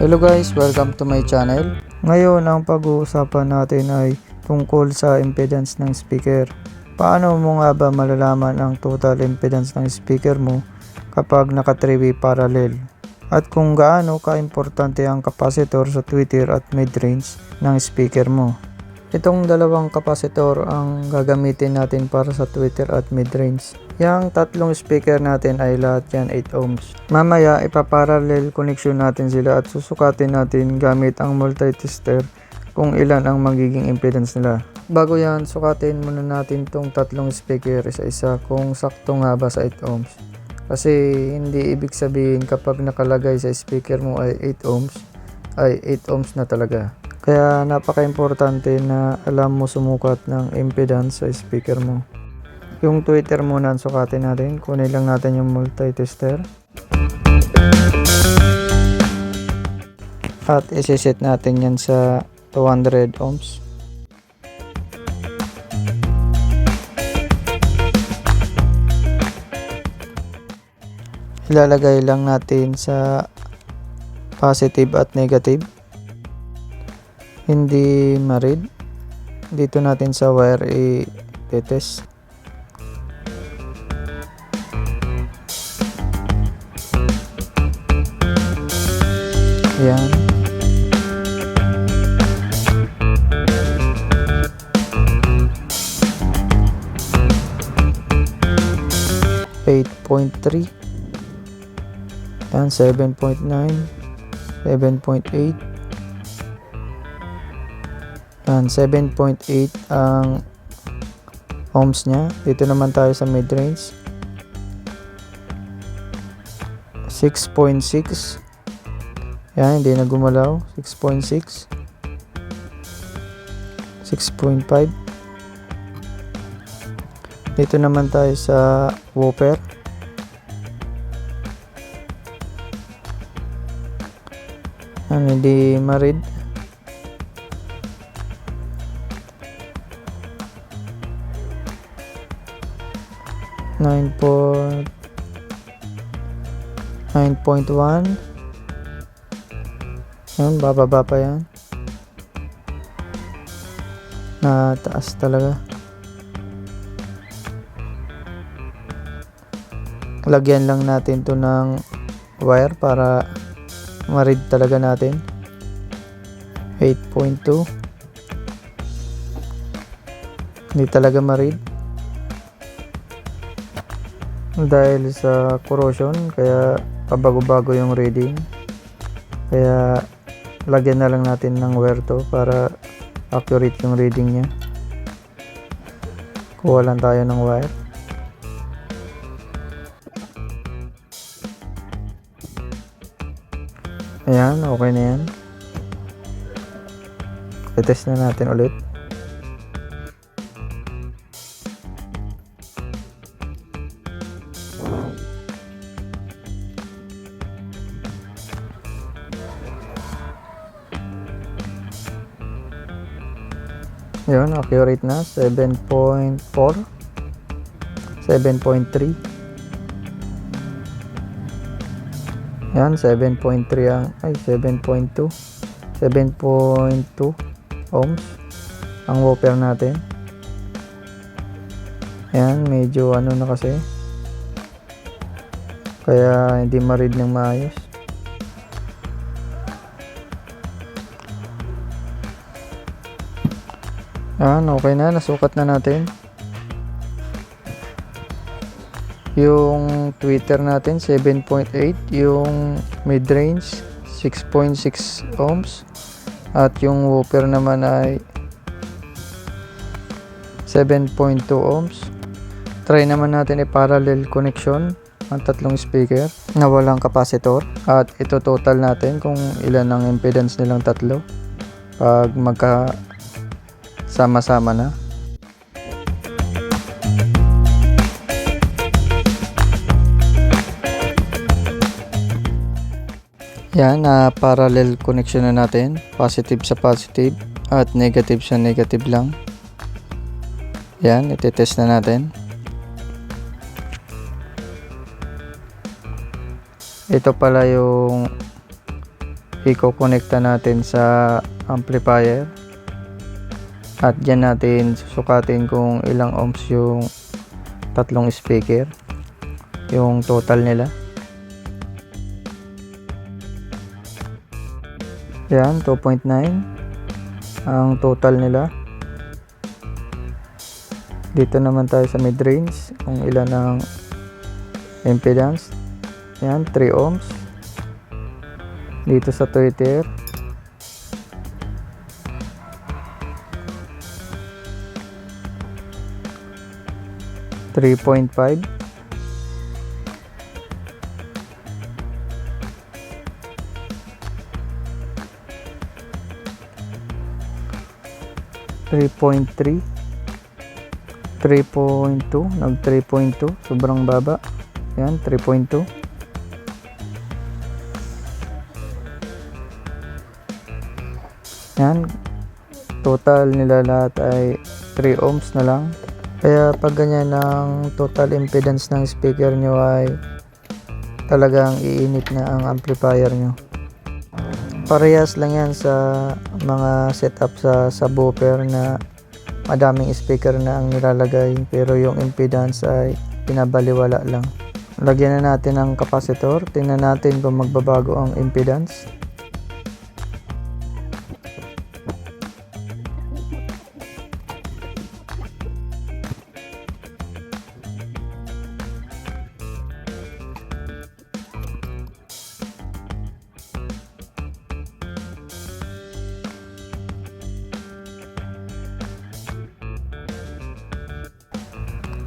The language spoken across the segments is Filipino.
Hello guys, welcome to my channel. Ngayon ang pag-uusapan natin ay tungkol sa impedance ng speaker. Paano mo nga ba malalaman ang total impedance ng speaker mo kapag naka 3-way parallel? At kung gaano ka-importante ang capacitor sa tweeter at mid-range ng speaker mo. Itong dalawang kapasitor ang gagamitin natin para sa tweeter at mid-range. Yang tatlong speaker natin ay lahat yan 8 ohms. Mamaya ipaparallel connection natin sila at susukatin natin gamit ang multitester kung ilan ang magiging impedance nila. Bago yan, sukatin muna natin tong tatlong speaker isa-isa kung sakto nga ba sa 8 ohms. Kasi hindi ibig sabihin kapag nakalagay sa speaker mo ay 8 ohms, ay 8 ohms na talaga. Kaya napaka-importante na alam mo sumukat ng impedance sa speaker mo. Yung tweeter muna ang sukatin natin. Kunin lang natin yung multitester. At isiset natin yan sa 200 ohms. Ilalagay lang natin sa positive at negative hindi ma-read dito natin sa wire i-test yan eight point three yan seven point nine seven point eight Yan, 7.8 ang ohms niya. Dito naman tayo sa mid-range. 6.6. Yan, hindi na gumalaw. 6.6. 6.5. Dito naman tayo sa whooper. Yan, hindi ma-read. Nine point nine point one. Yan, bababa pa yan. Na taas talaga. Lagyan lang natin to ng wire para ma-read talaga natin. 8.2 Hindi talaga ma-read dahil sa corrosion kaya pabago-bago yung reading kaya lagyan na lang natin ng to para accurate yung reading niya. Kuha lang tayo ng wire. Ayan okay na yan. I-test na natin ulit Yun, accurate na. 7.4. 7.3. Yan, 7.3 ang, ay, 7.2. 7.2 ohms ang whooper natin. Yan, medyo ano na kasi. Kaya hindi ma-read ng maayos. Yan, okay na. Nasukat na natin. Yung tweeter natin, 7.8. Yung mid-range, 6.6 ohms. At yung whooper naman ay 7.2 ohms. Try naman natin i-parallel connection ang tatlong speaker na walang capacitor. At ito total natin kung ilan ang impedance nilang tatlo. Pag magka sama-sama na. Yan, na parallel connection na natin. Positive sa positive at negative sa negative lang. Yan, iti-test na natin. Ito pala yung iko-connecta natin sa amplifier at dyan natin susukatin kung ilang ohms yung tatlong speaker yung total nila. Yan 2.9 ang total nila. Dito naman tayo sa mid range kung ilan ang impedance. Yan 3 ohms. Dito sa tweeter Three point five. Three point three. 3.2 nag 3.2 sobrang baba. Yan 3.2 yan. Total nila lahat ay 3 ohms na lang kaya pag ganyan ang total impedance ng speaker nyo ay talagang iinit na ang amplifier nyo. Parehas lang yan sa mga setup sa subwoofer na madaming speaker na ang nilalagay pero yung impedance ay pinabaliwala lang. Lagyan na natin ng capacitor. Tingnan natin kung magbabago ang impedance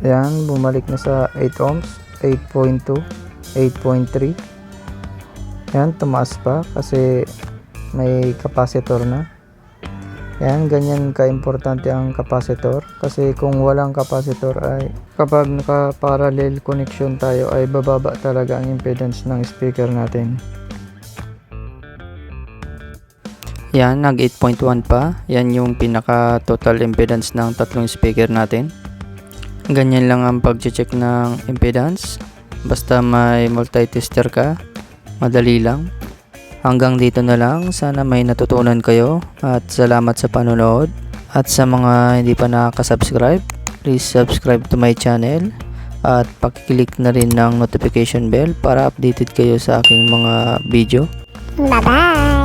Ayan, bumalik na sa 8 ohms, 8.2, 8.3. Ayan, tumaas pa kasi may capacitor na. Ayan, ganyan ka-importante ang capacitor kasi kung walang capacitor ay kapag naka-parallel connection tayo ay bababa talaga ang impedance ng speaker natin. Yan, nag 8.1 pa. Yan yung pinaka total impedance ng tatlong speaker natin. Ganyan lang ang pag-check ng impedance. Basta may multi-tester ka, madali lang. Hanggang dito na lang. Sana may natutunan kayo. At salamat sa panonood. At sa mga hindi pa nakaka-subscribe, please subscribe to my channel. At pakiclick na rin ng notification bell para updated kayo sa aking mga video. Bye-bye!